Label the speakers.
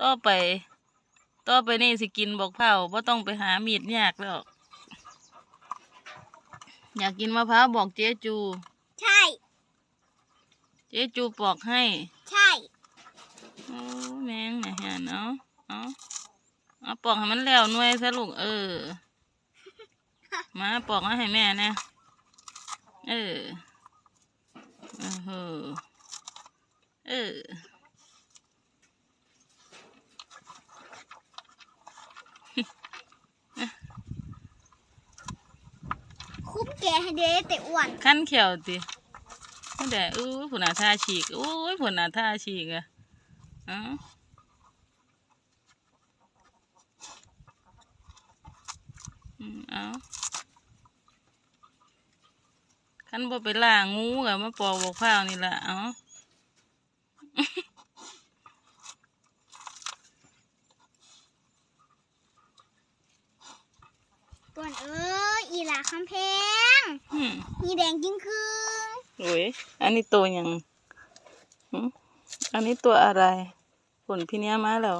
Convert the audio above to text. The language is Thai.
Speaker 1: ต่อไป ต่อไปนี่สิกินบอกเผาวบ่ต้องไปหามีดยากแล้ว อยากกินมะพร้าวบอกเจ๊จู
Speaker 2: ใช่
Speaker 1: เจ๊จูปอกให้
Speaker 2: ใช่
Speaker 1: โอ้แมงนะฮะเนาะเอาเอาปอกให้มันแล้วหน่วยซะลูกเออ มาปอกมาให้แม่นะ เออ เออ เออเออ
Speaker 2: คุบ แกให้เด้แต่อ้วน
Speaker 1: ขั้นเขียวติไม่ได้อู้ผุนาท่าฉีกอู้ยผุนาท่าฉีกอะเอ้าอืมเอาขั้นบ่ไปล่างงูกับมาปอกบอกข้าวนี่ละเอา
Speaker 2: อ้วนเอ้ยอีหลาคำแพง
Speaker 1: อื ม
Speaker 2: มีแดงจริงคือ
Speaker 1: โอ้ยอันนี้ตัวหยังหึอันนี้ตัวอะไร ผลพี่เนี้ยมาแล้ว